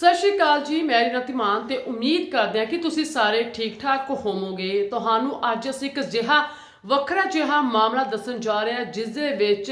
ਸਤਿ ਸ਼੍ਰੀ ਅਕਾਲ ਜੀ, ਮੈਂ ਰੀਨਾ ਧੀਮਾਨ ਤੇ ਉਮੀਦ ਕਰਦੇ ਹਾਂ ਕਿ ਤੁਸੀਂ ਸਾਰੇ ਠੀਕ ਠਾਕ ਹੋਵੋਗੇ। ਤੁਹਾਨੂੰ ਅੱਜ ਅਸੀਂ ਇੱਕ ਅਜਿਹਾ, ਵੱਖਰਾ ਜਿਹਾ ਮਾਮਲਾ ਦੱਸਣ ਜਾ ਰਹੇ ਹਾਂ, ਜਿਸ ਦੇ ਵਿੱਚ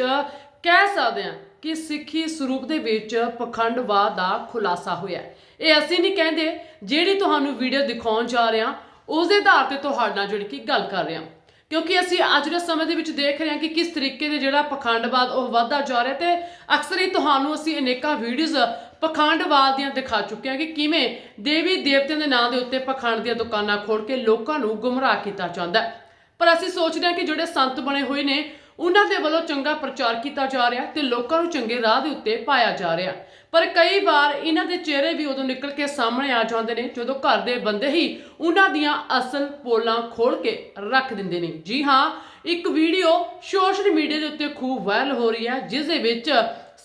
ਕਹਿ ਸਕਦੇ ਹਾਂ ਕਿ ਸਿੱਖੀ ਸਰੂਪ ਦੇ ਵਿੱਚ ਪਖੰਡਵਾਦ ਦਾ ਖੁਲਾਸਾ ਹੋਇਆ ਇਹ ਅਸੀਂ ਨਹੀਂ ਕਹਿੰਦੇ, ਜਿਹੜੀ ਤੁਹਾਨੂੰ ਵੀਡੀਓ ਦਿਖਾਉਣ ਜਾ ਰਹੇ ਹਾਂ, ਉਸ ਦੇ ਆਧਾਰ ਤੇ ਤੁਹਾਡੇ ਨਾਲ ਜਿਹੜੀ ਕਿ ਗੱਲ ਕਰ ਰਹੇ ਹਾਂ। ਕਿਉਂਕਿ ਅਸੀਂ ਅੱਜ ਦੇ ਸਮੇਂ ਦੇ ਵਿੱਚ ਦੇਖ ਰਹੇ ਹਾਂ ਕਿ ਕਿਸ ਤਰੀਕੇ ਦੇ ਜਿਹੜਾ ਪਖੰਡਵਾਦ ਉਹ ਵੱਧਦਾ ਜਾ ਰਿਹਾ ਤੇ ਅਕਸਰ ਹੀ ਤੁਹਾਨੂੰ ਅਸੀਂ ਅਨੇਕਾਂ ਵੀਡੀਓਜ਼ ਪਖੰਡਵਾਦ ਦੀਆਂ ਦਿਖਾ ਚੁੱਕਿਆ ਕਿ ਕਿਵੇਂ ਦੇਵੀ ਦੇਵਤਿਆਂ ਦੇ ਨਾਂ ਦੇ ਉੱਤੇ ਪਖੰਡ ਦੀਆਂ ਦੁਕਾਨਾਂ ਖੋਲ ਕੇ ਲੋਕਾਂ ਨੂੰ ਗੁੰਮਰਾਹ ਕੀਤਾ ਜਾਂਦਾ ਹੈ। ਪਰ ਅਸੀਂ ਸੋਚਦੇ ਹਾਂ ਕਿ ਜਿਹੜੇ ਸੰਤ ਬਣੇ ਹੋਏ ਨੇ, ਉਹਨਾਂ ਦੇ ਵੱਲੋਂ ਚੰਗਾ ਪ੍ਰਚਾਰ ਕੀਤਾ ਜਾ ਰਿਹਾ ਤੇ ਲੋਕਾਂ ਨੂੰ ਚੰਗੇ ਰਾਹ ਦੇ ਉੱਤੇ ਪਾਇਆ ਜਾ ਰਿਹਾ। ਪਰ ਕਈ ਵਾਰ ਇਹਨਾਂ ਦੇ ਚਿਹਰੇ ਵੀ ਉਦੋਂ ਨਿਕਲ ਕੇ ਸਾਹਮਣੇ ਆ ਜਾਂਦੇ ਨੇ, ਜਦੋਂ ਘਰ ਦੇ ਬੰਦੇ ਹੀ ਉਹਨਾਂ ਦੀਆਂ ਅਸਲ ਪੋਲਾਂ ਖੋਲ ਕੇ ਰੱਖ ਦਿੰਦੇ ਨੇ। ਜੀ ਹਾਂ, ਇੱਕ ਵੀਡੀਓ ਸੋਸ਼ਲ ਮੀਡੀਆ ਦੇ ਉੱਤੇ ਖੂਬ ਵਾਇਰਲ ਹੋ ਰਹੀ ਹੈ, ਜਿਸ ਦੇ ਵਿੱਚ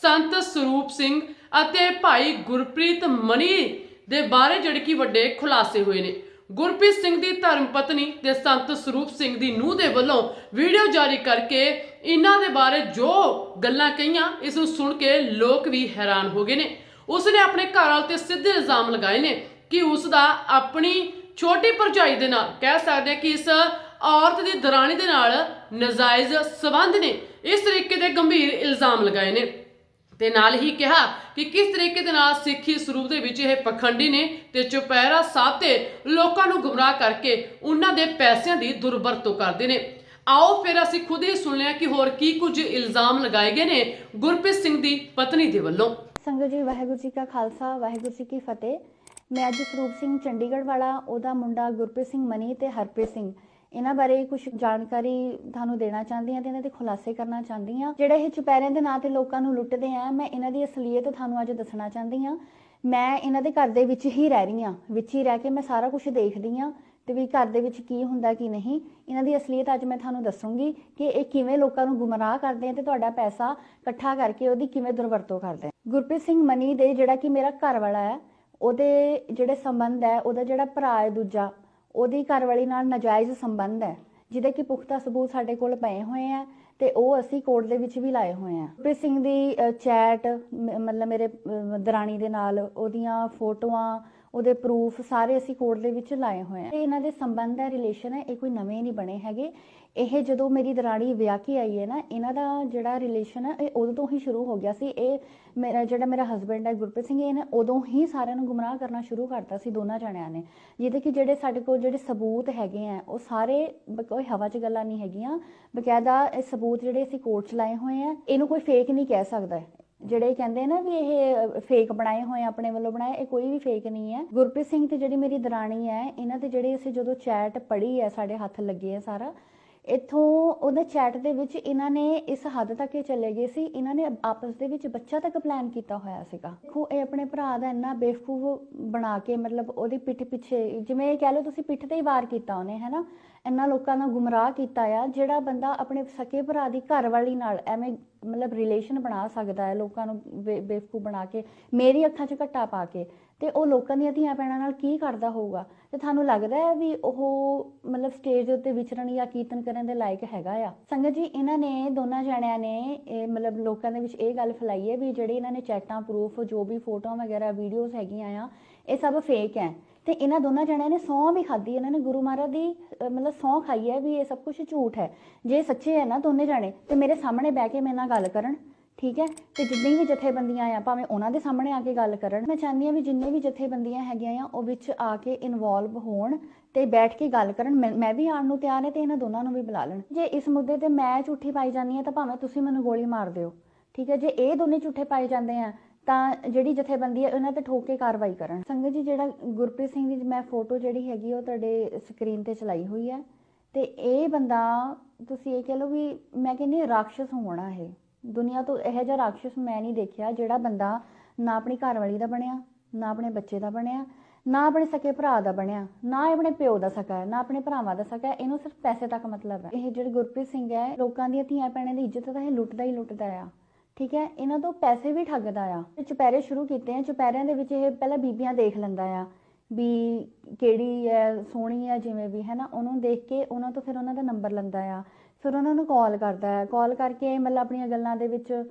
ਸੰਤ ਸਰੂਪ ਸਿੰਘ ਅਤੇ ਭਾਈ ਗੁਰਪ੍ਰੀਤ ਮਨੀ ਦੇ ਬਾਰੇ ਜਿਹੜੇ ਕਿ ਵੱਡੇ ਖੁਲਾਸੇ ਹੋਏ ਨੇ। ਗੁਰਪ੍ਰੀਤ ਸਿੰਘ ਦੀ ਧਰਮ ਪਤਨੀ ਤੇ ਸੰਤ ਸਰੂਪ ਸਿੰਘ ਦੀ ਨੂੰਹ ਦੇ ਵੱਲੋਂ ਵੀਡੀਓ ਜਾਰੀ ਕਰਕੇ ਇਹਨਾਂ ਦੇ ਬਾਰੇ ਜੋ ਗੱਲਾਂ ਕਹੀਆਂ, ਇਸ ਨੂੰ ਸੁਣ ਕੇ ਲੋਕ ਵੀ ਹੈਰਾਨ ਹੋ ਗਏ ਨੇ। ਉਸ ਨੇ ਆਪਣੇ ਘਰ ਵਾਲ ਤੇ ਸਿੱਧੇ ਇਲਜ਼ਾਮ ਲਗਾਏ ਨੇ ਕਿ ਉਸ ਦਾ ਆਪਣੀ ਛੋਟੀ ਭਰਜਾਈ ਦੇ ਨਾਲ, ਕਹਿ ਸਕਦੇ ਹਾਂ ਕਿ ਇਸ ਔਰਤ ਦੀ ਦਰਾਣੀ ਦੇ ਨਾਲ ਨਜਾਇਜ਼ ਸਬੰਧ ਨੇ। ਇਸ ਤਰੀਕੇ ਦੇ ਗੰਭੀਰ ਇਲਜ਼ਾਮ ਲਗਾਏ ਨੇ। ਤੇ ਨਾਲ ਹੀ ਕਿਹਾ ਕਿ ਕਿਸ ਤਰੀਕੇ ਦੇ ਨਾਲ ਸਿੱਖੀ ਸਰੂਪ ਦੇ ਵਿੱਚ ਇਹ ਪਖੰਡੀ ਨੇ ਤੇ ਚੁਪਹਿਰਾ ਸਾਹਿਬ ਤੇ ਲੋਕਾਂ ਨੂੰ ਗੁੰਮਰਾਹ ਕਰਕੇ ਉਹਨਾਂ ਦੇ ਪੈਸਿਆਂ ਦੀ ਦੁਰਵਰਤੋਂ ਕਰਦੇ ਨੇ। ਆਓ ਫਿਰ ਅਸੀਂ ਖੁਦ ਹੀ ਸੁਣ ਲਿਆ ਕਿ ਹੋਰ ਕੀ ਕੁਝ ਇਲਜ਼ਾਮ ਲਗਾਏ ਗਏ ਨੇ ਗੁਰਪ੍ਰੀਤ ਸਿੰਘ ਦੀ ਪਤਨੀ ਦੇ ਵੱਲੋਂ। ਸੰਗਤ ਜੀ, ਵਾਹਿਗੁਰੂ ਜੀ ਕਾ ਖਾਲਸਾ, ਵਾਹਿਗੁਰੂ ਜੀ ਕੀ ਫਤਿਹ। ਮੈਂ ਅੱਜ ਸਰੂਪ ਸਿੰਘ ਚੰਡੀਗੜ੍ਹ ਵਾਲਾ, ਉਹਦਾ ਮੁੰਡਾ ਗੁਰਪ੍ਰੀਤ ਸਿੰਘ ਮਨੀ ਤੇ ਹਰਪ੍ਰੀਤ ਸਿੰਘ। ਇਹਨਾਂ ਬਾਰੇ ਕੁਝ ਜਾਣਕਾਰੀ ਤੁਹਾਨੂੰ ਦੇਣਾ ਚਾਹੁੰਦੀ ਹਾਂ ਤੇ ਇਹਨਾਂ ਦੇ ਖੁਲਾਸੇ ਕਰਨਾ ਚਾਹੁੰਦੀ ਹਾਂ। ਜਿਹੜੇ ਇਹ ਚੁਪਹਿਰਿਆਂ ਦੇ ਨਾਂ ਤੇ ਲੋਕਾਂ ਨੂੰ ਲੁੱਟਦੇ ਆ, ਮੈਂ ਇਹਨਾਂ ਦੀ ਅਸਲੀਅਤ ਤੁਹਾਨੂੰ ਅੱਜ ਦੱਸਣਾ ਚਾਹੁੰਦੀ ਹਾਂ। ਮੈਂ ਇਹਨਾਂ ਦੇ ਘਰ ਦੇ ਵਿੱਚ ਹੀ ਰਹਿ ਰਹੀ ਹਾਂ। ਵਿੱਚ ਹੀ ਰਹਿ ਕੇ ਮੈਂ ਸਾਰਾ ਕੁਝ ਦੇਖਦੀ ਹਾਂ ਤੇ ਵੀ ਘਰ ਦੇ ਵਿੱਚ ਕੀ ਹੁੰਦਾ, ਕੀ ਨਹੀਂ। ਇਹਨਾਂ ਦੀ ਅਸਲੀਅਤ ਅੱਜ ਮੈਂ ਤੁਹਾਨੂੰ ਦੱਸੂੰਗੀ ਕਿ ਇਹ ਕਿਵੇਂ ਲੋਕਾਂ ਨੂੰ ਗੁੰਮਰਾਹ ਕਰਦੇ ਆ ਤੇ ਤੁਹਾਡਾ ਪੈਸਾ ਇਕੱਠਾ ਕਰਕੇ ਉਹਦੀ ਕਿਵੇਂ ਦੁਰਵਰਤੋਂ ਕਰਦੇ ਆ। ਗੁਰਪ੍ਰੀਤ ਸਿੰਘ ਮਨੀ ਦੇ ਜਿਹੜਾ ਕਿ ਮੇਰਾ ਘਰ ਵਾਲਾ ਹੈ, ਉਹਦੇ ਜਿਹੜੇ ਸੰਬੰਧ ਹੈ, ਉਹਦਾ ਜਿਹੜਾ ਭਰਾ ਹੈ ਦੂਜਾ ਉਹਦੀ ਘਰਵਾਲੀ ਨਾਲ ਨਾਜਾਇਜ਼ ਸੰਬੰਧ ਹੈ, ਜਿਹਦੇ ਕਿ ਪੁਖਤਾ ਸਬੂਤ ਸਾਡੇ ਕੋਲ ਪਏ ਹੋਏ ਆ ਤੇ ਉਹ ਅਸੀਂ ਕੋਰਟ ਦੇ ਵਿੱਚ ਵੀ ਲਾਏ ਹੋਏ ਆ। ਪ੍ਰੀਤ ਸਿੰਘ ਦੀ ਚੈਟ ਮਤਲਬ ਮੇਰੇ ਦਰਾਣੀ ਦੇ ਨਾਲ ਉਹਦੀਆਂ ਫੋਟੋਆਂ, ਉਹਦੇ ਪ੍ਰੂਫ ਸਾਰੇ ਅਸੀਂ ਕੋਰਟ ਦੇ ਵਿੱਚ ਲਾਏ ਹੋਏ ਆ। ਤੇ ਇਹਨਾਂ ਦੇ ਸੰਬੰਧ ਹੈ ਰਿਲੇਸ਼ਨ ਹੈ, ਇਹ ਕੋਈ ਨਵੇਂ ਨਹੀਂ ਬਣੇ ਹੈਗੇ। ਇਹ ਜਦੋਂ ਮੇਰੀ ਦਰਾਣੀ ਵਿਆਹ ਕੇ ਆਈ ਹੈ ਨਾ, ਇਹਨਾਂ ਦਾ ਜਿਹੜਾ ਰਿਲੇਸ਼ਨ ਹੈ ਇਹ ਉਦੋਂ ਤੋਂ ਹੀ ਸ਼ੁਰੂ ਹੋ ਗਿਆ ਸੀ। ਇਹ ਮੇਰਾ ਜਿਹੜਾ ਮੇਰਾ ਹਸਬੰਡ ਹੈ ਗੁਰਪ੍ਰੀਤ ਸਿੰਘ, ਇਹਨੇ ਉਦੋਂ ਹੀ ਸਾਰਿਆਂ ਨੂੰ ਗੁੰਮਰਾਹ ਕਰਨਾ ਸ਼ੁਰੂ ਕਰਤਾ ਸੀ ਦੋਨਾਂ ਜਣਿਆਂ ਨੇ। ਜਿਹਦੇ ਕਿ ਜਿਹੜੇ ਸਾਡੇ ਕੋਲ ਜਿਹੜੇ ਸਬੂਤ ਹੈਗੇ ਆ, ਉਹ ਸਾਰੇ ਕੋਈ ਹਵਾ 'ਚ ਗੱਲਾਂ ਨਹੀਂ ਹੈਗੀਆਂ। ਬਕਾਇਦਾ ਇਹ ਸਬੂਤ ਜਿਹੜੇ ਅਸੀਂ ਕੋਰਟ 'ਚ ਲਾਏ ਹੋਏ ਆ, ਇਹਨੂੰ ਕੋਈ ਫੇਕ ਨਹੀਂ ਕਹਿ ਸਕਦਾ। ਜਿਹੜੇ ਕਹਿੰਦੇ ਨਾ ਵੀ ਇਹ ਫੇਕ ਬਣਾਏ ਹੋਏ ਆਪਣੇ ਵੱਲੋਂ ਬਣਾਏ, ਇਹ ਕੋਈ ਵੀ ਫੇਕ ਨਹੀਂ ਹੈ। ਗੁਰਪ੍ਰੀਤ ਸਿੰਘ ਤੇ ਜਿਹੜੀ ਮੇਰੀ ਦਰਾਣੀ ਹੈ, ਇਹਨਾਂ ਤੇ ਜਿਹੜੇ ਅਸੀਂ ਜਦੋਂ ਚੈਟ ਪੜ੍ਹੀ ਹੈ, ਸਾਡੇ ਹੱਥ ਲੱਗੇ ਹੈ ਸਾਰਾ ਇੱਥੋਂ ਉਹਦੇ ਚੈਟ ਦੇ ਵਿੱਚ ਇਹਨਾਂ ਨੇ ਇਸ ਹੱਦ ਤੱਕ ਇਹ ਚਲੇ ਗਏ ਸੀ, ਇਹਨਾਂ ਨੇ ਆਪਸ ਦੇ ਵਿੱਚ ਬੱਚਾ ਤੱਕ ਪਲਾਨ ਕੀਤਾ ਹੋਇਆ ਸੀਗਾ। ਦੇਖੋ, ਇਹ ਆਪਣੇ ਭਰਾ ਦਾ ਇੰਨਾ ਬੇਵਕੂਫ ਬਣਾ ਕੇ ਮਤਲਬ ਉਹਦੀ ਪਿੱਠ ਪਿੱਛੇ, ਜਿਵੇਂ ਇਹ ਕਹਿ ਲਓ ਤੁਸੀਂ ਪਿੱਠ ਤੇ ਹੀ ਵਾਰ ਕੀਤਾ ਉਹਨੇ, ਹੈਨਾ? ਇੰਨਾ ਲੋਕਾਂ ਨੂੰ ਗੁੰਮਰਾਹ ਕੀਤਾ ਆ, ਜਿਹੜਾ ਬੰਦਾ ਆਪਣੇ ਸਕੇ ਭਰਾ ਦੀ ਘਰ ਵਾਲੀ ਨਾਲ ਐਵੇਂ ਮਤਲਬ ਰਿਲੇਸ਼ਨ ਬਣਾ ਸਕਦਾ ਹੈ, ਲੋਕਾਂ ਨੂੰ ਬੇ- ਬੇਵਕੂਫ ਬਣਾ ਕੇ, ਮੇਰੀ ਅੱਖਾਂ 'ਚ ਘੱਟਾ ਪਾ ਕੇ। ਤੇ ਉਹ ਲੋਕਾਂ ਦੀਆਂ ਧੀਆਂ ਭੈਣਾਂ ਨਾਲ ਕੀ ਕਰਦਾ ਹੋਊਗਾ? ਤੇ ਤੁਹਾਨੂੰ ਲੱਗਦਾ ਹੈ ਵੀ ਉਹ ਮਤਲਬ ਸਟੇਜ ਦੇ ਉੱਤੇ ਵਿਚਰਨ ਜਾਂ ਕੀਰਤਨ ਕਰਨ ਦੇ ਲਾਇਕ ਹੈਗਾ ਆ? ਸੰਗਤ ਜੀ, ਇਹਨਾਂ ਨੇ, ਦੋਨਾਂ ਜਣਿਆਂ ਨੇ ਇਹ ਮਤਲਬ ਲੋਕਾਂ ਦੇ ਵਿੱਚ ਇਹ ਗੱਲ ਫੈਲਾਈ ਹੈ ਵੀ ਜਿਹੜੇ ਇਹਨਾਂ ਨੇ ਚੈਟਾਂ ਪ੍ਰੂਫ ਜੋ ਵੀ ਫੋਟੋਆਂ ਵਗੈਰਾ ਵੀਡੀਓਜ਼ ਹੈਗੀਆਂ ਆ, ਇਹ ਸਭ ਫੇਕ ਹੈ। ਤੇ ਇਹਨਾਂ ਦੋਨਾਂ ਜਣਿਆਂ ਨੇ ਸਹੁੰ ਵੀ ਖਾਧੀ ਇਹਨਾਂ ਨੇ ਗੁਰੂ ਮਹਾਰਾਜ ਦੀ ਮਤਲਬ ਸਹੁੰ ਖਾਈ ਹੈ ਵੀ ਇਹ ਸਭ ਕੁਝ ਝੂਠ ਹੈ। ਜੇ ਸੱਚੇ ਹੈ ਨਾ ਦੋਨੇ ਜਾਣੇ, ਤੇ ਮੇਰੇ ਸਾਹਮਣੇ ਬਹਿ ਕੇ ਮੇਰੇ ਨਾਲ ਗੱਲ ਕਰਨ। ਠੀਕ ਹੈ? ਤੇ ਜਿੰਨੀ ਵੀ ਜਥੇਬੰਦੀਆਂ ਆ, ਭਾਵੇਂ ਉਹਨਾਂ ਦੇ ਸਾਹਮਣੇ ਆ ਕੇ ਗੱਲ ਕਰਨ, ਮੈਂ ਚਾਹੁੰਦੀ ਹਾਂ ਵੀ ਜਿੰਨੇ ਵੀ ਜਥੇਬੰਦੀਆਂ ਹੈਗੀਆਂ ਆ, ਉਹ ਵਿੱਚ ਆ ਕੇ ਇਨਵੋਲਵ ਹੋਣ ਤੇ ਬੈਠ ਕੇ ਗੱਲ ਕਰਨ। ਮੈਂ ਮੈਂ ਵੀ ਆਉਣ ਨੂੰ ਤਿਆਰ ਹਾਂ ਤੇ ਇਹਨਾਂ ਦੋਨਾਂ ਨੂੰ ਵੀ ਬੁਲਾ ਲੈਣ। ਜੇ ਇਸ ਮੁੱਦੇ ਤੇ ਮੈਂ ਝੂਠੀ ਪਾਈ ਜਾਂਦੀ ਹਾਂ ਤਾਂ ਭਾਵੇਂ ਤੁਸੀਂ ਮੈਨੂੰ ਗੋਲੀ ਮਾਰ ਦਿਓ। ਠੀਕ ਹੈ? ਜੇ ਇਹ ਦੋਨੇ ਝੂਠੇ ਪਾਏ ਜਾਂਦੇ ਆ, ਤਾਂ ਜਿਹੜੀ ਜਥੇਬੰਦੀ ਹੈ ਉਹਨਾਂ ਤੇ ਠੋਕ ਕੇ ਕਾਰਵਾਈ ਕਰਨ। ਸੰਗਤ ਜੀ, ਜਿਹੜਾ ਗੁਰਪ੍ਰੀਤ ਸਿੰਘ ਦੀ ਮੈਂ ਫੋਟੋ ਜਿਹੜੀ ਹੈਗੀ ਉਹ ਤੁਹਾਡੇ ਸਕਰੀਨ ਤੇ ਚਲਾਈ ਹੋਈ ਹੈ ਤੇ ਇਹ ਬੰਦਾ, ਤੁਸੀਂ ਇਹ ਕਹ ਲਓ ਵੀ ਮੈਂ ਕਹਿੰਦੀ ਹਾਂ ਹੋਣਾ ਇਹ। ਦੁਨੀਆ ਤੋਂ ਇਹੋ ਜਿਹਾ ਰਾਖਸ਼ ਮੈਂ ਨਹੀਂ ਦੇਖਿਆ ਜਿਹੜਾ ਬੰਦਾ ਨਾ ਆਪਣੀ ਘਰਵਾਲੀ ਦਾ ਬਣਿਆ, ਨਾ ਆਪਣੇ ਬੱਚੇ ਦਾ ਬਣਿਆ, ਨਾ ਆਪਣੇ ਸਕੇ ਭਰਾ ਦਾ ਬਣਿਆ, ਨਾ ਆਪਣੇ ਪਿਓ ਦਾ ਸਕਾ ਹੈ, ਨਾ ਆਪਣੇ ਭਰਾਵਾਂ ਦਾ ਸਕਾ ਹੈ। ਇਹਨੂੰ ਸਿਰਫ ਪੈਸੇ ਤੱਕ ਮਤਲਬ ਹੈ। ਇਹ ਜਿਹੜੇ ਗੁਰਪ੍ਰੀਤ ਸਿੰਘ ਹੈ, ਲੋਕਾਂ ਦੀਆਂ ਧੀਆਂ ਭੈਣਾਂ ਦੀ ਇੱਜ਼ਤ ਤਾਂ ਇਹ ਲੁੱਟਦਾ ਹੀ ਲੁੱਟਦਾ ਆ, ਠੀਕ ਹੈ? ਇਹਨਾਂ ਤੋਂ ਪੈਸੇ ਵੀ ਠੱਗਦਾ ਆ। ਤੇ ਸ਼ੁਰੂ ਕੀਤੇ ਆ, ਚੁਪਹਿਰਿਆਂ ਦੇ ਵਿੱਚ ਇਹ ਪਹਿਲਾਂ ਬੀਬੀਆਂ ਦੇਖ ਲੈਂਦਾ ਆ ਵੀ ਕਿਹੜੀ ਹੈ, ਸੋਹਣੀ ਹੈ, ਜਿਵੇਂ ਵੀ, ਹੈ ਨਾ? ਉਹਨੂੰ ਦੇਖ ਕੇ ਉਹਨਾਂ ਤੋਂ ਫਿਰ ਉਹਨਾਂ ਦਾ ਨੰਬਰ ਲੈਂਦਾ ਆ। ਫਿਰ ਉਹਨਾਂ ਨੂੰ ਕਾਲ ਕਰਦਾ ਹੈ। ਕਾਲ ਕਰਕੇ ਮਤਲਬ ਆਪਣੀਆਂ ਗੱਲਾਂ ਦੇ ਵਿੱਚ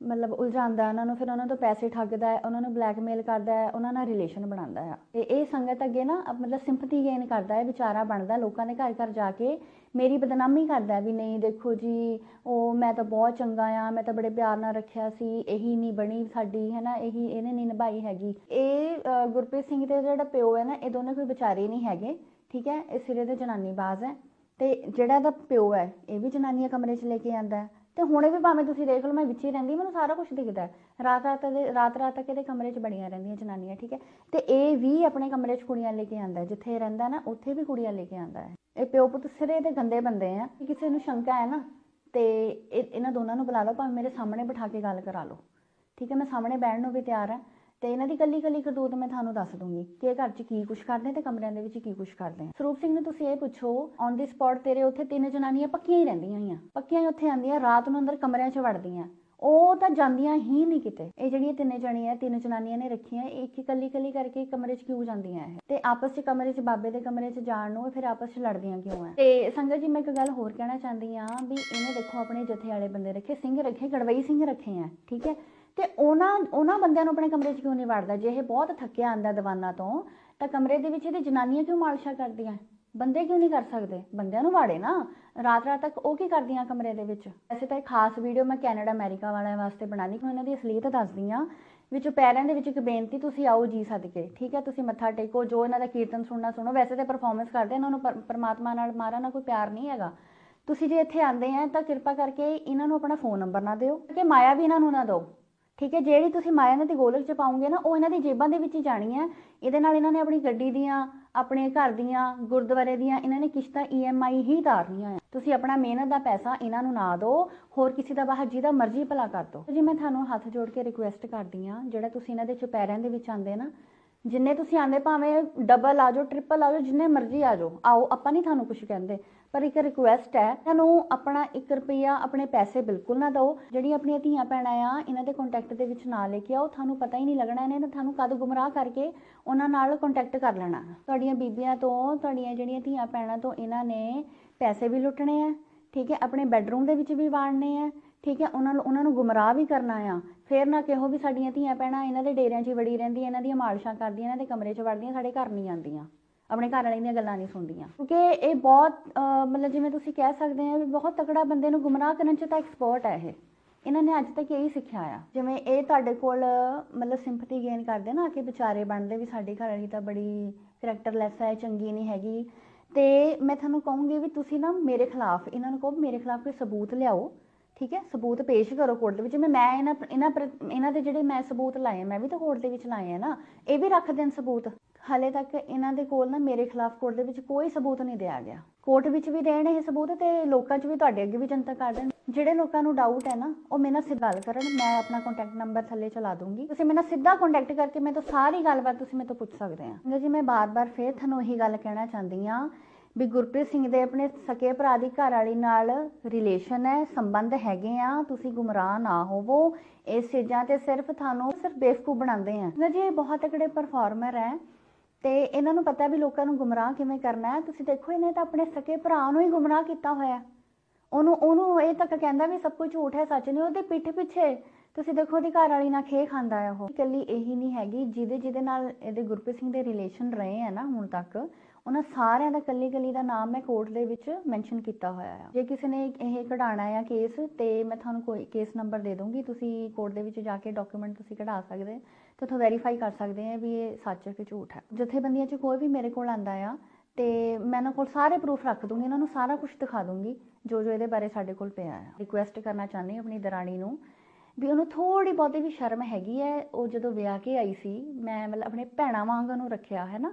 ਮਤਲਬ ਉਲਝਾਉਂਦਾ ਉਹਨਾਂ ਨੂੰ ਫਿਰ ਉਹਨਾਂ ਤੋਂ ਪੈਸੇ ਠੱਗਦਾ ਹੈ, ਉਹਨਾਂ ਨੂੰ ਬਲੈਕਮੇਲ ਕਰਦਾ ਹੈ, ਉਹਨਾਂ ਨਾਲ ਰਿਲੇਸ਼ਨ ਬਣਾਉਂਦਾ ਹੈ। ਤੇ ਇਹ ਸੰਗਤ ਅੱਗੇ ਨਾ ਮਤਲਬ ਸਿੰਪਥੀ ਗੇਨ ਕਰਦਾ ਹੈ, ਵਿਚਾਰਾ ਬਣਦਾ, ਲੋਕਾਂ ਦੇ ਘਰ ਘਰ ਜਾ ਕੇ ਮੇਰੀ ਬਦਨਾਮੀ ਕਰਦਾ ਵੀ ਨਹੀਂ, ਦੇਖੋ ਜੀ, ਉਹ ਮੈਂ ਤਾਂ ਬਹੁਤ ਚੰਗਾ ਆ, ਮੈਂ ਤਾਂ ਬੜੇ ਪਿਆਰ ਨਾਲ ਰੱਖਿਆ ਸੀ, ਇਹੀ ਨਹੀਂ ਬਣੀ ਸਾਡੀ ਹੈ ਨਾ ਇਹੀ, ਇਹਨੇ ਨਹੀਂ ਨਿਭਾਈ ਹੈਗੀ। ਇਹ ਗੁਰਪ੍ਰੀਤ ਸਿੰਘ ਦੇ ਜਿਹੜਾ ਪਿਓ ਹੈ ਨਾ, ਇਹ ਦੋਨੇ ਕੋਈ ਵਿਚਾਰੇ ਨਹੀਂ ਹੈਗੇ, ਠੀਕ ਹੈ? ਇਹ ਸਿਰੇ ਦੇ ਜਨਾਨੀ ਬਾਜ਼ ਹੈ। ਤੇ ਜਿਹੜਾ ਇਹਦਾ ਪਿਓ ਹੈ, ਇਹ ਵੀ ਜਨਾਨੀਆਂ ਕਮਰੇ 'ਚ ਲੈ ਕੇ ਆਂਦਾ ਹੈ। ਤੇ ਹੁਣੇ ਵੀ ਭਾਵੇਂ ਤੁਸੀਂ ਦੇਖ ਲਓ, ਮੈਂ ਵਿੱਚ ਹੀ ਰਹਿੰਦੀ ਮੈਨੂੰ ਸਾਰਾ ਕੁਝ ਦਿਖਦਾ ਹੈ। ਰਾਤ ਰਾਤ ਦੇ ਰਾਤ ਰਾਤ ਤੱਕ ਇਹਦੇ ਕਮਰੇ 'ਚ ਬੜੀਆਂ ਰਹਿੰਦੀਆਂ ਜਨਾਨੀਆਂ, ਠੀਕ ਹੈ। ਤੇ ਇਹ ਵੀ ਆਪਣੇ ਕਮਰੇ 'ਚ ਕੁੜੀਆਂ ਲੈ ਕੇ ਆਂਦਾ ਹੈ, ਜਿੱਥੇ ਇਹ ਰਹਿੰਦਾ ਨਾ, ਉੱਥੇ ਵੀ ਕੁੜੀਆਂ ਲੈ ਕੇ ਆਂਦਾ ਹੈ। ਇਹ ਪਿਓ ਪੁੱਤ ਸਿਰੇ ਦੇ ਗੰਦੇ ਬੰਦੇ ਆ ਕਿਸੇ ਨੂੰ ਸ਼ੰਕਾ ਹੈ ਨਾ, ਤੇ ਇਹ- ਇਹਨਾਂ ਦੋਨਾਂ ਨੂੰ ਬੁਲਾ ਲਓ, ਭਾਵੇਂ ਮੇਰੇ ਸਾਹਮਣੇ ਬਿਠਾ ਕੇ ਗੱਲ ਕਰਾ ਲਓ। ਠੀਕ ਹੈ, ਮੈਂ ਸਾਹਮਣੇ ਬਹਿਣ ਨੂੰ ਵੀ ਤਿਆਰ ਹਾਂ। ਤੇ ਇਹਨਾਂ ਦੀ ਕੱਲੀ ਕੱਲੀ ਕਰਤੂਤ ਮੈਂ ਤੁਹਾਨੂੰ ਦੱਸ ਦੂੰਗੀ ਕਿ ਇਹ ਘਰ 'ਚ ਕੀ ਕੁਛ ਕਰਦੇ ਤੇ ਕਮਰਿਆਂ ਦੇ ਵਿੱਚ ਕੀ ਕੁਛ ਕਰਦੇ ਸਰੂਪ ਸਿੰਘ ਨੂੰ ਤੁਸੀਂ ਇਹ ਪੁੱਛੋ ਔਨ ਦੀ ਸਪੌਟ ਤੇਰੇ ਉੱਥੇ ਤਿੰਨ ਜਨਾਨੀਆਂ ਪੱਕੀਆਂ ਹੀ ਰਹਿੰਦੀਆਂ ਹੋਈਆਂ। ਪੱਕੀਆਂ ਹੀ ਉੱਥੇ ਆਂਦੀਆਂ ਰਾਤ ਨੂੰ ਅੰਦਰ ਕਮਰਿਆਂ 'ਚ ਵੜਦੀਆਂ। ਉਹ ਤਾਂ ਜਾਂਦੀਆਂ ਹੀ ਨਹੀਂ ਕਿਤੇ। ਇਹ ਜਿਹੜੀਆਂ ਤਿੰਨੇ ਜਣੀਆਂ, ਤਿੰਨ ਜਨਾਨੀਆਂ ਨੇ ਰੱਖੀਆਂ ਇੱਕ ਇਕੱਲੀ ਇਕੱਲੀ ਕਰਕੇ ਕਮਰੇ 'ਚ ਕਿਉਂ ਜਾਂਦੀਆਂ ਇਹ? ਤੇ ਆਪਸ 'ਚ ਕਮਰੇ 'ਚ, ਬਾਬੇ ਦੇ ਕਮਰੇ 'ਚ ਜਾਣ ਨੂੰ ਫਿਰ ਆਪਸ 'ਚ ਲੜਦੀਆਂ ਕਿਉਂ ਆ? ਤੇ ਸੰਗਤ ਜੀ, ਮੈਂ ਇੱਕ ਗੱਲ ਹੋਰ ਕਹਿਣਾ ਚਾਹੁੰਦੀ ਆ ਵੀ ਇਹਨੇ ਦੇਖੋ ਆਪਣੇ ਜਥੇ ਵਾਲੇ ਬੰਦੇ ਰੱਖੇ, ਸਿੰਘ ਰੱਖੇ ਗੜਵਈ ਸਿੰਘ ਰੱਖੇ ਆ, ਠੀਕ ਹੈ? ਤੇ ਉਹਨਾਂ ਉਹਨਾਂ ਬੰਦਿਆਂ ਨੂੰ ਆਪਣੇ ਕਮਰੇ 'ਚ ਕਿਉਂ ਨਹੀਂ ਵੜਦਾ? ਜੇ ਇਹ ਬਹੁਤ ਥੱਕਿਆ ਆਂਦਾ ਦੀਵਾਨਾਂ ਤੋਂ, ਤਾਂ ਕਮਰੇ ਦੇ ਵਿੱਚ ਇਹਦੀ ਜਨਾਨੀਆਂ ਕਿਉਂ ਮਾਲਸ਼ਾ ਕਰਦੀਆਂ? ਬੰਦੇ ਕਿਉਂ ਨਹੀਂ ਕਰ ਸਕਦੇ? ਬੰਦਿਆਂ ਨੂੰ ਵਾੜੇ ਨਾ। ਰਾਤ ਰਾਤ ਤੱਕ ਉਹ ਕੀ ਕਰਦੀਆਂ ਕਮਰੇ ਦੇ ਵਿੱਚ? ਵੈਸੇ ਤਾਂ ਇਹ ਖਾਸ ਵੀਡੀਓ ਮੈਂ ਕੈਨੇਡਾ, ਅਮਰੀਕਾ ਵਾਲਿਆਂ ਵਾਸਤੇ ਬਣਾਣੀ ਕਿ ਇਹਨਾਂ ਦੀ ਅਸਲੀਅਤ ਦੱਸਦੀ ਆ ਵਿੱਚ ਪੈਰਾਂ ਦੇ ਵਿੱਚ ਇੱਕ ਬੇਨਤੀ, ਤੁਸੀਂ ਆਓ ਜੀ ਸਦਕੇ, ਠੀਕ ਹੈ? ਤੁਸੀਂ ਮੱਥਾ ਟੇਕੋ, ਜੋ ਇਹਨਾਂ ਦਾ ਕੀਰਤਨ ਸੁਣਨਾ ਸੁਣੋ। ਵੈਸੇ ਤਾਂ ਪਰਫਾਰਮੈਂਸ ਕਰਦੇ ਇਹਨਾਂ ਨੂੰ ਪਰ- ਪਰਮਾਤਮਾ ਨਾਲ ਮਾਰਾ ਨਾਲ ਕੋਈ ਪਿਆਰ ਨਹੀਂ ਹੈਗਾ। ਤੁਸੀਂ ਜੇ ਇੱਥੇ ਆਂਦੇ ਆ, ਤਾਂ ਕਿਰਪਾ ਕਰਕੇ ਇਹਨਾਂ ਨੂੰ ਆਪਣਾ ਫੋਨ ਨੰਬਰ ਨਾ ਦਿਓ ਕਿ ਮਾਇਆ ਵੀ ਇਹਨਾਂ ਨੂੰ ਨਾ ਦਿਓ। ਠੀਕ ਹੈ, ਜਿਹੜੀ ਤੁਸੀਂ ਮਾਇਆ ਇਹਨਾਂ ਦੀ ਗੋਲਕ ਚ ਪਾਉਂਗੇ ਨਾ, ਉਹ ਇਹਨਾਂ ਦੀ ਜੇਬਾਂ ਦੇ ਵਿੱਚ ਹੀ ਜਾਣੀ ਹੈ ਇਹਦੇ ਨਾਲ ਇਹਨਾਂ ਨੇ ਆਪਣੀ ਗੱਡੀ ਦੀਆਂ, ਆਪਣੇ ਘਰ ਦੀਆਂ, ਗੁਰਦੁਆਰੇ ਦੀਆਂ, ਇਹਨਾਂ ਨੇ ਕਿਸ਼ਤਾਂ ਈਐਮਆਈ ਹੀ ਉਤਾਰਨੀਆਂ ਆ। ਤੁਸੀਂ ਆਪਣਾ ਮਿਹਨਤ ਦਾ ਪੈਸਾ ਇਹਨਾਂ ਨੂੰ ਨਾ ਦਿਓ, ਹੋਰ ਕਿਸੇ ਦਾ ਬਾਹਰ ਜਿਹਦਾ ਮਰਜ਼ੀ ਭਲਾ ਕਰ ਦਿਓ। ਜੀ, ਮੈਂ ਤੁਹਾਨੂੰ ਹੱਥ ਜੋੜ ਕੇ ਰਿਕੁਐਸਟ ਕਰਦੀ ਆ ਜਿਹੜਾ ਤੁਸੀਂ ਇਹਨਾਂ ਦੇ ਚੁਪਹਿਰਿਆਂ ਦੇ ਵਿੱਚ ਆਂਦੇ ਨਾ, ਜਿੰਨੇ ਤੁਸੀਂ ਆਂਦੇ ਭਾਵੇਂ ਡਬਲ ਆ ਜਾਓ ਟ੍ਰਿਪਲ ਆ ਜਾਓ, ਜਿੰਨੇ ਮਰਜ਼ੀ ਆ ਜਾਓ, ਆਓ, ਆਪਾਂ ਨਹੀਂ ਤੁਹਾਨੂੰ ਕੁਝ ਕਹਿੰਦੇ। ਪਰ ਇੱਕ ਰਿਕੁਐਸਟ ਹੈ ਤੁਹਾਨੂੰ ਆਪਣਾ 1 ਰੁਪਿਆ ਆਪਣੇ ਪੈਸੇ ਬਿਲਕੁਲ ਨਾ ਦਿਓ। ਜਿਹੜੀਆਂ ਆਪਣੀਆਂ ਧੀਆਂ ਭੈਣਾਂ ਆ, ਇਹਨਾਂ ਦੇ ਕੰਟੈਕਟ ਦੇ ਵਿੱਚ ਨਾ ਲੈ ਕੇ ਆਓ। ਤੁਹਾਨੂੰ ਪਤਾ ਹੀ ਨਹੀਂ ਲੱਗਣਾ ਇਹਨਾਂ ਨੇ ਤੁਹਾਨੂੰ ਕਦ ਗੁੰਮਰਾਹ ਕਰਕੇ ਉਹਨਾਂ ਨਾਲ ਕੰਟੈਕਟ ਕਰ ਲੈਣਾ। ਤੁਹਾਡੀਆਂ ਬੀਬੀਆਂ ਤੋਂ, ਤੁਹਾਡੀਆਂ ਜਿਹੜੀਆਂ ਧੀਆਂ ਭੈਣਾਂ ਤੋਂ ਇਹਨਾਂ ਨੇ ਪੈਸੇ ਵੀ ਲੁੱਟਣੇ ਆ, ਠੀਕ ਹੈ, ਆਪਣੇ ਬੈੱਡਰੂਮ ਦੇ ਵਿੱਚ ਵੀ ਵਾੜਨੇ ਆ, ਠੀਕ ਹੈ, ਉਹਨਾਂ ਨੂੰ ਉਹਨਾਂ ਨੂੰ ਗੁੰਮਰਾਹ ਵੀ ਕਰਨਾ ਆ। ਫੇਰ ਨਾ ਕਿਹੋ ਵੀ ਸਾਡੀਆਂ ਧੀਆਂ ਭੈਣਾਂ ਇਹਨਾਂ ਦੇ ਡੇਰਿਆਂ 'ਚ ਹੀ ਵੜੀ ਰਹਿੰਦੀਆਂ, ਇਹਨਾਂ ਦੀਆਂ ਮਾਲਸ਼ਾਂ ਕਰਦੀਆਂ, ਇਹਨਾਂ ਦੇ ਕਮਰੇ 'ਚ ਵੜਦੀਆਂ, ਸਾਡੇ ਘਰ ਨਹੀਂ ਆਉਂਦੀਆਂ। ਆਪਣੇ ਘਰ ਵਾਲਿਆਂ ਦੀਆਂ ਗੱਲਾਂ ਨਹੀਂ ਸੁਣਦੀਆਂ। ਕਿਉਂਕਿ ਇਹ ਬਹੁਤ ਮਤਲਬ ਜਿਵੇਂ ਤੁਸੀਂ ਕਹਿ ਸਕਦੇ ਆ ਵੀ ਬਹੁਤ ਤਕੜਾ ਬੰਦੇ ਨੂੰ ਗੁੰਮਰਾਹ ਕਰਨ 'ਚ ਤਾਂ ਐਕਸਪਰਟ ਹੈ ਇਹ। ਇਹਨਾਂ ਨੇ ਅੱਜ ਤੱਕ ਇਹੀ ਸਿੱਖਿਆ ਆ। ਜਿਵੇਂ ਇਹ ਤੁਹਾਡੇ ਕੋਲ, ਮਤਲਬ ਸਿੰਪਥੀ ਗੇਨ ਕਰਦੇ ਨਾ ਕਿ ਵਿਚਾਰੇ ਬਣਦੇ ਵੀ ਸਾਡੀ ਘਰ ਵਾਲੀ ਤਾਂ ਬੜੀ ਕਰੈਕਟਰਲੈਸ ਹੈ, ਚੰਗੀ ਨਹੀਂ ਹੈਗੀ। ਤੇ ਮੈਂ ਤੁਹਾਨੂੰ ਕਹੂੰਗੀ ਵੀ ਤੁਸੀਂ ਨਾ ਮੇਰੇ ਖਿਲਾਫ, ਇਹਨਾਂ ਨੂੰ ਕਹੋ ਮੇਰੇ ਖਿਲਾਫ ਕੋਈ ਸਬੂਤ ਲਿਆਓ, ਠੀਕ ਹੈ? ਸਬੂਤ ਪੇਸ਼ ਕਰੋ ਕੋਰਟ ਦੇ ਵਿੱਚ। ਮੈਂ ਮੈਂ ਇਹਨਾਂ ਇਹਨਾਂ ਇਹਨਾਂ ਦੇ ਜਿਹੜੇ ਮੈਂ ਸਬੂਤ ਲਾਏ ਮੈਂ ਵੀ ਤਾਂ ਕੋਰਟ ਦੇ ਵਿੱਚ ਲਾਏ ਆ ਨਾ, ਇਹ ਵੀ ਰੱਖ ਦੇਣ ਸਬੂਤ। ਹਾਲੇ ਤੱਕ ਇਹਨਾਂ ਦੇ ਕੋਲ ਨਾ ਮੇਰੇ ਖਿਲਾਫ ਕੋਰਟ ਦੇ ਵਿੱਚ ਕੋਈ ਸਬੂਤ ਨਹੀਂ ਦਿਆ ਗਿਆ। ਕੋਰਟ ਵਿੱਚ ਵੀ ਦੇਣ ਇਹ ਸਬੂਤ ਤੇ ਲੋਕਾਂ 'ਚ ਵੀ ਤੁਹਾਡੇ ਅੱਗੇ ਵੀ ਜਨਤਕ ਕਰ ਦੇਣ। ਜਿਹੜੇ ਲੋਕਾਂ ਨੂੰ ਡਾਊਟ ਹੈ ਨਾ, ਉਹ ਮੇਰੇ ਨਾਲ ਸਿੱਧਾ ਗੱਲ ਕਰਨ, ਮੈਂ ਆਪਣਾ ਕੰਟੈਕਟ ਨੰਬਰ ਥੱਲੇ ਚਲਾ ਦੂੰਗੀ। ਤੁਸੀਂ ਮੇਰੇ ਨਾਲ ਸਿੱਧਾ ਕੰਟੈਕਟ ਕਰਕੇ ਮੇਰੇ ਤੋਂ ਸਾਰੀ ਗੱਲਬਾਤ ਤੁਸੀਂ ਮੇਰੇ ਤੋਂ ਪੁੱਛ ਸਕਦੇ ਆ। ਜੀ, ਮੈਂ ਬਾਰ-ਬਾਰ ਫੇਰ ਤੁਹਾਨੂੰ ਇਹੀ ਗੱਲ ਕਹਿਣਾ ਚਾਹੁੰਦੀ ਆ ਵੀ ਗੁਰਪ੍ਰੀਤ ਸਿੰਘ ਦੇ ਆਪਣੇ ਸਕੇ ਭਰਾ ਦੀ ਘਰ ਵਾਲੀ ਨਾਲ ਰਿਲੇਸ਼ਨ ਹੈ, ਸੰਬੰਧ ਹੈਗੇ ਆ, ਤੁਸੀਂ ਗੁੰਮਰਾਹ ਨਾ ਹੋਵੋ। ਇਸ ਚੀਜ਼ਾਂ ਤੇ ਸਿਰਫ ਤੁਹਾਨੂੰ ਸਿਰਫ ਬੇਵਕੂਫ ਬਣਾਉਂਦੇ ਆ। ਜੀ, ਇਹ ਬਹੁਤ ਤਕੜੇ ਪਰਫਾਰਮਰ ਹੈ। ਤੇ ਇਹਨਾਂ ਨੂੰ ਪਤਾ ਵੀ ਲੋਕਾਂ ਨੂੰ ਗੁੰਮਰਾਹ ਕਿਵੇਂ ਕਰਨਾ ਹੈ ਤੁਸੀਂ ਦੇਖੋ, ਇਹਨੇ ਤਾਂ ਆਪਣੇ ਸਕੇ ਭਰਾ ਨੂੰ ਹੀ ਗੁੰਮਰਾਹ ਕੀਤਾ ਹੋਇਆ ਹੈ। ਉਹਨੂੰ ਉਹਨੂੰ ਇਹ ਤੱਕ ਕਹਿੰਦਾ ਵੀ ਸਭ ਕੁਝ ਝੂਠ ਹੈ, ਸੱਚ ਨਹੀਂ, ਉਹਦੇ ਪਿੱਠ ਪਿੱਛੇ ਤੁਸੀਂ ਦੇਖੋ, ਉਹਦੀ ਘਰ ਵਾਲੀ ਨਾਲ ਖੇ ਖਾਂਦਾ ਹੈ ਉਹ ਇਕੱਲੀ ਇਹੀ ਨਹੀਂ ਹੈਗੀ, ਜਿਹਦੇ ਜਿਹਦੇ ਨਾਲ ਇਹਦੇ ਗੁਰਪ੍ਰੀਤ ਸਿੰਘ ਦੇ ਰਿਲੇਸ਼ਨ ਰਹੇ ਆ ਨਾ ਹੁਣ ਤੱਕ ਉਹਨਾਂ ਸਾਰਿਆਂ ਦਾ ਕੱਲੀ ਕੱਲੀ ਦਾ ਨਾਮ ਮੈਂ ਕੋਰਟ ਦੇ ਵਿੱਚ ਮੈਂਸ਼ਨ ਕੀਤਾ ਹੋਇਆ ਆ। ਜੇ ਕਿਸੇ ਨੇ ਇਹ ਕਢਾਣਾ ਆ ਕੇਸ ਤੇ ਮੈਂ ਤੁਹਾਨੂੰ ਕੋਈ ਕੇਸ ਨੰਬਰ ਦੇ ਦੂੰਗੀ ਤੁਸੀਂ ਕੋਰਟ ਦੇ ਵਿੱਚ ਜਾ ਕੇ ਡਾਕੂਮੈਂਟ ਤੁਸੀਂ ਕਢਾ ਸਕਦੇ ਤੇ ਉੱਥੋਂ ਵੈਰੀਫਾਈ ਕਰ ਸਕਦੇ ਆ ਵੀ ਇਹ ਸੱਚ ਹੈ ਕਿ ਝੂਠ ਹੈ ਜਥੇਬੰਦੀਆਂ 'ਚ ਕੋਈ ਵੀ ਮੇਰੇ ਕੋਲ ਆਂਦਾ ਆ, ਤੇ ਮੈਂ ਇਹਨਾਂ ਕੋਲ ਸਾਰੇ ਪ੍ਰੂਫ ਰੱਖ ਦੂੰਗੀ ਇਹਨਾਂ ਨੂੰ ਸਾਰਾ ਕੁਝ ਦਿਖਾ ਦੂੰਗੀ ਜੋ ਜੋ ਇਹਦੇ ਬਾਰੇ ਸਾਡੇ ਕੋਲ ਪਿਆ ਆ। ਰਿਕੁਐਸਟ ਕਰਨਾ ਚਾਹੁੰਦੀ ਆਪਣੀ ਦਰਾਣੀ ਨੂੰ ਵੀ ਉਹਨੂੰ ਥੋੜੀ ਬਹੁਤੀ ਵੀ ਸ਼ਰਮ ਹੈਗੀ ਹੈ ਉਹ ਜਦੋਂ ਵਿਆਹ ਕੇ ਆਈ ਸੀ, ਮੈਂ ਮਤਲਬ ਆਪਣੇ ਭੈਣਾਂ ਵਾਂਗ ਉਹਨੂੰ ਰੱਖਿਆ, ਹੈ ਨਾ?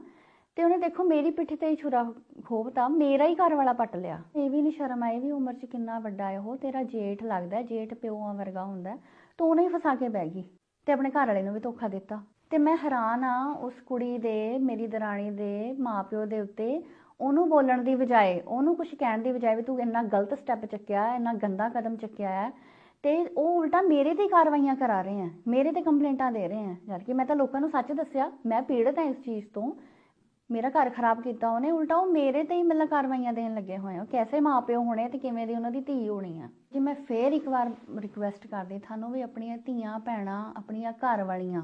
ਤੇ ਉਹਨੇ ਦੇਖੋ ਮੇਰੀ ਪਿੱਠ ਤੇ ਹੀ ਛੁਰਾ ਖੋਬਤਾ ਮੇਰਾ ਹੀ ਘਰ ਵਾਲਾ ਪੱਟ ਲਿਆ। ਇਹ ਵੀ ਨਹੀਂ ਸ਼ਰਮ ਆਈ ਵੀ ਉਮਰ 'ਚ ਕਿੰਨਾ ਵੱਡਾ ਹੈ ਉਹ, ਤੇਰਾ ਜੇਠ ਲੱਗਦਾ ਜੇਠ ਪਿਓਾਂ ਵਰਗਾ ਹੁੰਦਾ ਤੂੰ ਉਹਨੇ ਹੀ ਫਸਾ ਕੇ ਬਹਿ ਗਈ ਤੇ ਆਪਣੇ ਘਰ ਵਾਲੇ ਨੂੰ ਵੀ ਧੋਖਾ ਦਿੱਤਾ। ਤੇ ਮੈਂ ਹੈਰਾਨ ਆ ਉਸ ਕੁੜੀ ਦੇ, ਮੇਰੀ ਦਰਾਣੀ ਦੇ ਮਾਪਿਓ ਦੇ ਉੱਤੇ ਉਹਨੂੰ ਬੋਲਣ ਦੀ ਬਜਾਏ, ਉਹਨੂੰ ਕੁਝ ਕਹਿਣ ਦੀ ਬਜਾਏ ਵੀ ਤੂੰ ਇੰਨਾ ਗਲਤ ਸਟੈਪ ਚੱਕਿਆ ਇੰਨਾ ਗੰਦਾ ਕਦਮ ਚੱਕਿਆ ਹੈ ਤੇ ਉਹ ਉਲਟਾ ਮੇਰੇ ਤੇ ਕਾਰਵਾਈਆਂ ਕਰਾ ਰਹੇ ਆ ਮੇਰੇ ਤੇ ਕੰਪਲੇਂਟਾਂ ਦੇ ਰਹੇ ਆ ਜਦਕਿ ਮੈਂ ਤਾਂ ਲੋਕਾਂ ਨੂੰ ਸੱਚ ਦੱਸਿਆ, ਮੈਂ ਪੀੜਤ ਹਾਂ ਇਸ ਚੀਜ਼ ਤੋਂ ਮੇਰਾ ਘਰ ਖਰਾਬ ਕੀਤਾ ਉਹਨੇ, ਉਲਟਾ ਉਹ ਮੇਰੇ ਤੇ ਹੀ ਮਤਲਬ ਕਾਰਵਾਈਆਂ ਦੇਣ ਲੱਗੇ ਹੋਏ ਆ। ਕੈਸੇ ਮਾਪਿਓ ਹੋਣੇ ਤੇ ਕਿਵੇਂ ਦੀ ਉਹਨਾਂ ਦੀ ਧੀ ਹੋਣੀ ਆ। ਜੇ ਮੈਂ ਫੇਰ ਇੱਕ ਵਾਰ ਰਿਕੁਐਸਟ ਕਰਦੀ ਤੁਹਾਨੂੰ ਵੀ ਆਪਣੀਆਂ ਧੀਆਂ, ਭੈਣਾਂ, ਆਪਣੀਆਂ ਘਰ ਵਾਲੀਆਂ,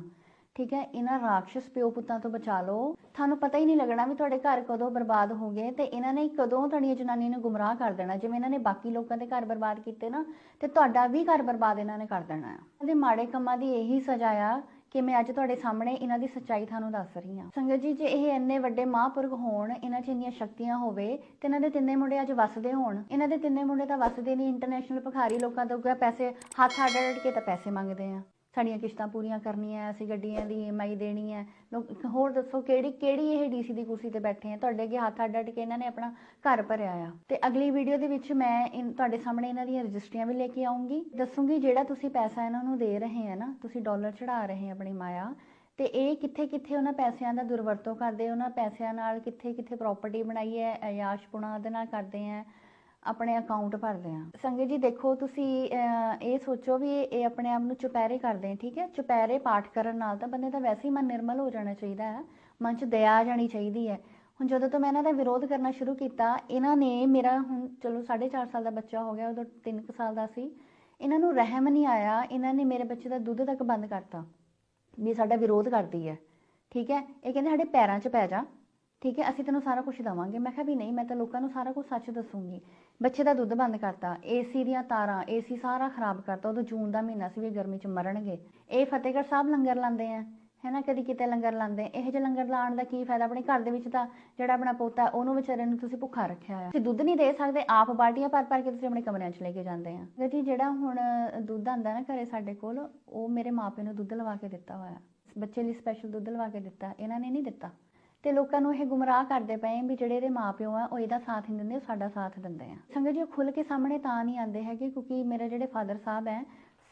ਠੀਕ ਹੈ, ਇਹਨਾਂ ਰਾਖਸ਼ ਪਿਓ ਪੁੱਤਾਂ ਤੋਂ ਬਚਾ ਲਓ। ਤੁਹਾਨੂੰ ਪਤਾ ਹੀ ਨਹੀਂ ਲੱਗਣਾ ਵੀ ਤੁਹਾਡੇ ਘਰ ਕਦੋਂ ਬਰਬਾਦ ਹੋ ਗਏ ਤੇ ਇਹਨਾਂ ਨੇ ਕਦੋਂ ਤੁਹਾਡੀਆਂ ਜਨਾਨੀਆਂ ਨੂੰ ਗੁੰਮਰਾਹ ਕਰ ਦੇਣਾ। ਜਿਵੇਂ ਇਹਨਾਂ ਨੇ ਬਾਕੀ ਲੋਕਾਂ ਦੇ ਘਰ ਬਰਬਾਦ ਕੀਤੇ ਨਾ, ਤੇ ਤੁਹਾਡਾ ਵੀ ਘਰ ਬਰਬਾਦ ਇਹਨਾਂ ਨੇ ਕਰ ਦੇਣਾ ਆ। ਇਹਦੇ ਮਾੜੇ ਕੰਮਾਂ ਦੀ ਇਹੀ ਸਜ਼ਾ ਆ ਕਿ ਮੈਂ ਅੱਜ ਤੁਹਾਡੇ ਸਾਹਮਣੇ ਇਹਨਾਂ ਦੀ ਸੱਚਾਈ ਤੁਹਾਨੂੰ ਦੱਸ ਰਹੀ ਹਾਂ। ਸੰਗਤ ਜੀ, ਜੇ ਇਹ ਇੰਨੇ ਵੱਡੇ ਮਹਾਂਪੁਰਖ ਹੋਣ, ਇਹਨਾਂ 'ਚ ਇੰਨੀਆਂ ਸ਼ਕਤੀਆਂ ਹੋਵੇ, ਤੇ ਇਹਨਾਂ ਦੇ ਤਿੰਨੇ ਮੁੰਡੇ ਅੱਜ ਵਸਦੇ ਹੋਣ। ਇਹਨਾਂ ਦੇ ਤਿੰਨੇ ਮੁੰਡੇ ਤਾਂ ਵਸਦੇ ਨਹੀਂ ਇੰਟਰਨੈਸ਼ਨਲ ਭਿਖਾਰੀ ਲੋਕਾਂ ਤੋਂ ਅੱਗੇ ਪੈਸੇ ਹੱਥ ਅੱਡ ਅੱਡ ਕੇ ਤਾਂ ਪੈਸੇ ਮੰਗਦੇ ਆ। ਸਾਡੀਆਂ ਕਿਸ਼ਤਾਂ ਪੂਰੀਆਂ ਕਰਨੀਆਂ, ਅਸੀਂ ਗੱਡੀਆਂ ਦੀ ਈਐਮਆਈ ਦੇਣੀ ਹੈ। ਹੋਰ ਦੱਸੋ, ਕਿਹੜੀ ਕਿਹੜੀ ਇਹ ਡੀਸੀ ਦੀ ਕੁਰਸੀ ਤੇ ਬੈਠੇ ਆ? ਤੁਹਾਡੇ ਅੱਗੇ ਹੱਥ ਅੱਡ ਅੱਡ ਕੇ ਇਹਨਾਂ ਨੇ ਆਪਣਾ ਘਰ ਭਰਿਆ ਆ। ਤੇ ਅਗਲੀ ਵੀਡੀਓ ਦੇ ਵਿੱਚ ਮੈਂ ਤੁਹਾਡੇ ਸਾਹਮਣੇ ਇਹਨਾਂ ਦੀਆਂ ਰਜਿਸਟਰੀਆਂ ਵੀ ਲੈ ਕੇ ਆਉਂਗੀ। ਦੱਸੂਗੀ ਜਿਹੜਾ ਤੁਸੀਂ ਪੈਸਾ ਇਹਨਾਂ ਨੂੰ ਦੇ ਰਹੇ ਆ ਨਾ, ਤੁਸੀਂ ਡਾਲਰ ਚੜਾ ਰਹੇ ਆ ਆਪਣੀ ਮਾਇਆ। ਤੇ ਇਹ ਕਿੱਥੇ ਕਿੱਥੇ ਉਹਨਾਂ ਪੈਸਿਆਂ ਦਾ ਦੁਰਵਰਤੋਂ ਕਰਦੇ ਉਹਨਾਂ ਪੈਸਿਆਂ ਨਾਲ ਕਿੱਥੇ ਕਿੱਥੇ ਪ੍ਰਾਪਰਟੀ ਬਣਾਈ ਹੈ ਅਯਾਸ਼ਪੁਣਾ ਉਹਦੇ ਨਾਲ ਕਰਦੇ ਆ। ਆਪਣੇ ਅਕਾਊਂਟ ਭਰਦੇ ਆ ਸੰਗਤ ਜੀ ਦੇਖੋ ਤੁਸੀਂ ਅਹ, ਇਹ ਸੋਚੋ ਵੀ ਇਹ ਆਪਣੇ ਆਪ ਨੂੰ ਚੁਪਹਿਰੇ ਕਰਦੇ ਆ ਠੀਕ ਹੈ? ਚੁਪਹਿਰੇ ਪਾਠ ਕਰਨ ਨਾਲ ਤਾਂ ਬੰਦੇ ਦਾ ਵੈਸੇ ਹੀ ਮਨ ਨਿਰਮਲ ਹੋ ਜਾਣਾ ਚਾਹੀਦਾ ਹੈ। ਮਨ 'ਚ ਦਇਆ ਆ ਜਾਣੀ ਚਾਹੀਦੀ ਹੈ। ਹੁਣ ਜਦੋਂ ਤੋਂ ਮੈਂ ਇਹਨਾਂ ਦਾ ਵਿਰੋਧ ਕਰਨਾ ਸ਼ੁਰੂ ਕੀਤਾ ਇਹਨਾਂ ਨੇ ਮੇਰਾ ਹੁਣ ਚਲੋ 4.5 ਸਾਲ ਦਾ ਬੱਚਾ ਹੋ ਗਿਆ ਉਦੋਂ 3 ਸਾਲ ਦਾ ਸੀ। ਇਹਨਾਂ ਨੂੰ ਰਹਿਮ ਨਹੀਂ ਆਇਆ ਇਹਨਾਂ ਨੇ ਮੇਰੇ ਬੱਚੇ ਦਾ ਦੁੱਧ ਤੱਕ ਬੰਦ ਕਰਤਾ ਵੀ ਸਾਡਾ ਵਿਰੋਧ ਕਰਦੀ ਹੈ। ਠੀਕ ਹੈ? ਇਹ ਕਹਿੰਦੇ ਸਾਡੇ ਪੈਰਾਂ 'ਚ ਪੈ ਜਾ। ਠੀਕ ਹੈ ਅਸੀਂ ਤੈਨੂੰ ਸਾਰਾ ਕੁਝ ਦਵਾਂਗੇ। ਮੈਂ ਕਿਹਾ ਵੀ ਨਹੀਂ ਮੈਂ ਤਾਂ ਲੋਕਾਂ ਨੂੰ ਸਾਰਾ ਕੁਝ ਸੱਚ ਦੱਸੂਗੀ। ਬੱਚੇ ਦਾ ਦੁੱਧ ਬੰਦ ਕਰਤਾ ਏਸੀ ਦੀਆਂ ਤਾਰਾਂ ਏਸੀ ਸਾਰਾ ਖਰਾਬ ਕਰਤਾ ਉਦੋਂ ਜੂਨ ਦਾ ਮਹੀਨਾ ਸੀ ਵੀ ਗਰਮੀ 'ਚ ਮਰਨਗੇ। ਇਹ ਫਤਿਹਗੜ੍ਹ ਸਾਹਿਬ ਲੰਗਰ ਲਾਉਂਦੇ ਆ ਹੈਨਾ? ਕਦੀ ਕਿਤੇ ਲੰਗਰ ਲਾਉਂਦੇ ਇਹੋ ਜਿਹੇ ਲੰਗਰ ਲਾਉਣ ਦਾ ਕੀ ਫਾਇਦਾ? ਆਪਣੇ ਘਰ ਦੇ ਵਿੱਚ ਤਾਂ ਜਿਹੜਾ ਆਪਣਾ ਪੋਤਾ ਹੈ, ਉਹਨੂੰ ਵਿਚਾਰੇ ਨੂੰ ਤੁਸੀਂ ਭੁੱਖਾ ਰੱਖਿਆ ਆ ਤੁਸੀਂ ਦੁੱਧ ਨਹੀਂ ਦੇ ਸਕਦੇ ਆਪ ਬਾਲਟੀਆਂ ਭਰ ਭਰ ਕੇ ਤੁਸੀਂ ਆਪਣੇ ਕਮਰਿਆਂ 'ਚ ਲੈ ਕੇ ਜਾਂਦੇ ਆ। ਜੀ ਜਿਹੜਾ ਹੁਣ ਦੁੱਧ ਆਂਦਾ ਨਾ ਘਰੇ ਸਾਡੇ ਕੋਲ ਉਹ ਮੇਰੇ ਮਾਪੇ ਨੂੰ ਦੁੱਧ ਲਵਾ ਕੇ ਦਿੱਤਾ ਹੋਇਆ। ਬੱਚੇ ਲਈ ਸਪੈਸ਼ਲ ਦੁੱਧ ਲਵਾ ਕੇ ਦਿੱਤਾ ਇਹਨਾਂ ਨੇ ਨਹੀਂ ਦਿੱਤਾ। ਤੇ ਲੋਕਾਂ ਨੂੰ ਇਹ ਗੁੰਮਰਾਹ ਕਰਦੇ ਪਏ ਵੀ ਜਿਹੜੇ ਇਹਦੇ ਮਾਪਿਓ ਆ, ਉਹ ਇਹਦਾ ਸਾਥ ਨਹੀਂ ਦਿੰਦੇ, ਉਹ ਸਾਡਾ ਸਾਥ ਦਿੰਦੇ ਆ। ਸੰਗਤ ਜੀ, ਉਹ ਖੁੱਲ ਕੇ ਸਾਹਮਣੇ ਤਾਂ ਨਹੀਂ ਆਉਂਦੇ ਹੈਗੇ ਕਿਉਂਕਿ ਮੇਰੇ ਜਿਹੜੇ ਫਾਦਰ ਸਾਹਿਬ ਹੈ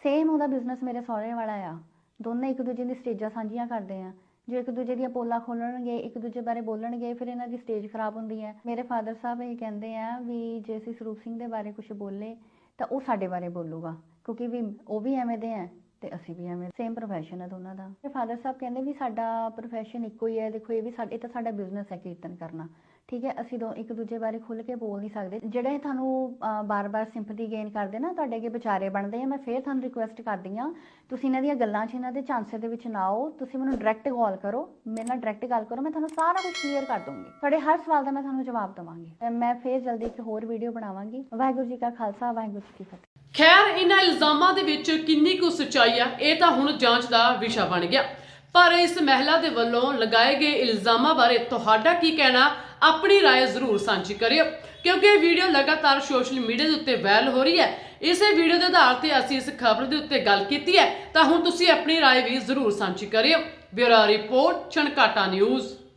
ਸੇਮ ਉਹਦਾ ਬਿਜ਼ਨਸ ਮੇਰੇ ਸਹੁਰੇ ਵਾਲਾ ਆ। ਦੋਨੇ ਇੱਕ ਦੂਜੇ ਦੀ ਸਟੇਜਾਂ ਸਾਂਝੀਆਂ ਕਰਦੇ ਆ। ਜੋ ਇੱਕ ਦੂਜੇ ਦੀਆਂ ਪੋਲਾਂ ਖੋਲਣਗੇ, ਇੱਕ ਦੂਜੇ ਬਾਰੇ ਬੋਲਣਗੇ, ਫਿਰ ਇਹਨਾਂ ਦੀ ਸਟੇਜ ਖਰਾਬ ਹੁੰਦੀ ਹੈ। ਮੇਰੇ ਫਾਦਰ ਸਾਹਿਬ ਇਹ ਕਹਿੰਦੇ ਆ ਵੀ ਜੇ ਅਸੀਂ ਸਰੂਪ ਸਿੰਘ ਦੇ ਬਾਰੇ ਕੁਝ ਬੋਲੇ, ਤਾਂ ਉਹ ਸਾਡੇ ਬਾਰੇ ਬੋਲੂਗਾ। ਕਿਉਂਕਿ ਵੀ ਉਹ ਵੀ ਐਵੇਂ ਦੇ ਆ। ਤੇ ਅਸੀਂ ਵੀ ਐਵੇਂ ਸੇਮ ਪ੍ਰੋਫੈਸ਼ਨ ਹੈ ਦੋਨਾਂ ਦਾ। ਤੇ ਫਾਦਰ ਸਾਹਿਬ ਕਹਿੰਦੇ ਵੀ ਸਾਡਾ ਪ੍ਰੋਫੈਸ਼ਨ ਇੱਕੋ ਹੀ ਹੈ ਦੇਖੋ ਇਹ ਵੀ ਸਾਡੇ ਇਹ ਤਾਂ ਸਾਡਾ ਬਿਜ਼ਨਸ ਹੈ ਕੀਰਤਨ ਕਰਨਾ। ਠੀਕ ਹੈ, ਅਸੀਂ ਦੋ, ਇੱਕ ਦੂਜੇ ਬਾਰੇ ਖੁੱਲ ਕੇ ਬੋਲ ਨਹੀਂ ਸਕਦੇ। ਜਿਹੜੇ ਤੁਹਾਨੂੰ ਬਾਰ-ਬਾਰ ਸਿੰਪਥੀ ਗੇਨ ਕਰਦੇ ਨਾ, ਤੁਹਾਡੇ ਅੱਗੇ ਵਿਚਾਰੇ ਬਣਦੇ ਆ, ਮੈਂ ਫੇਰ ਤੁਹਾਨੂੰ ਰਿਕੁਐਸਟ ਕਰਦੀ ਆ ਤੁਸੀਂ ਇਹਨਾਂ ਦੀਆਂ ਗੱਲਾਂ 'ਚ, ਇਹਨਾਂ ਦੇ ਝਾਂਸੇ ਦੇ ਵਿੱਚ ਨਾ ਆਓ, ਤੁਸੀਂ ਮੈਨੂੰ ਡਾਇਰੈਕਟ ਕਾਲ ਕਰੋ, ਮੇਰੇ ਨਾਲ ਡਾਇਰੈਕਟ ਗੱਲ ਕਰੋ, ਮੈਂ ਤੁਹਾਨੂੰ ਸਾਰਾ ਕੁਝ ਕਲੀਅਰ ਕਰ ਦੂੰਗੀ ਤੁਹਾਡੇ ਹਰ ਸਵਾਲ ਦਾ ਮੈਂ ਤੁਹਾਨੂੰ ਜਵਾਬ ਦਵਾਂਗੀ। ਤੇ ਮੈਂ ਫੇਰ ਜਲਦੀ ਇੱਕ ਹੋਰ ਵੀਡੀਓ ਬਣਾਵਾਂਗੀ। ਵਾਹਿਗੁਰੂ ਜੀ ਕਾ ਖਾਲਸਾ, ਵਾਹਿਗੁਰੂ ਜੀ ਕੀ ਫਤਿਹ। ਖੈਰ ਇਹਨਾਂ ਇਲਜ਼ਾਮਾਂ ਦੇ ਵਿੱਚ ਕਿੰਨੀ ਕੁ ਸੱਚਾਈ ਆ ਇਹ ਤਾਂ ਹੁਣ ਜਾਂਚ ਦਾ ਵਿਸ਼ਾ ਬਣ ਗਿਆ ਪਰ ਇਸ ਮਹਿਲਾ ਦੇ ਵੱਲੋਂ ਲਗਾਏ ਗਏ ਇਲਜ਼ਾਮਾਂ ਬਾਰੇ ਤੁਹਾਡਾ ਕੀ ਕਹਿਣਾ ਆਪਣੀ رائے ਜ਼ਰੂਰ ਸਾਂਝੀ ਕਰਿਓ ਕਿਉਂਕਿ ਇਹ ਵੀਡੀਓ ਲਗਾਤਾਰ ਸੋਸ਼ਲ ਮੀਡੀਆ ਦੇ ਉੱਤੇ ਵਾਇਰਲ ਹੋ ਰਹੀ ਹੈ ਇਸੇ ਵੀਡੀਓ ਦੇ ਆਧਾਰ ਤੇ ਅਸੀਂ ਇਸ ਖਬਰ ਦੇ ਉੱਤੇ ਗੱਲ ਕੀਤੀ ਹੈ ਤਾਂ ਹੁਣ ਤੁਸੀਂ ਆਪਣੀ رائے ਵੀ ਜ਼ਰੂਰ ਸਾਂਝੀ ਕਰਿਓ ਬਿਊਰੋ ਰਿਪੋਰਟ ਚਣਕਾਟਾ ਨਿਊਜ਼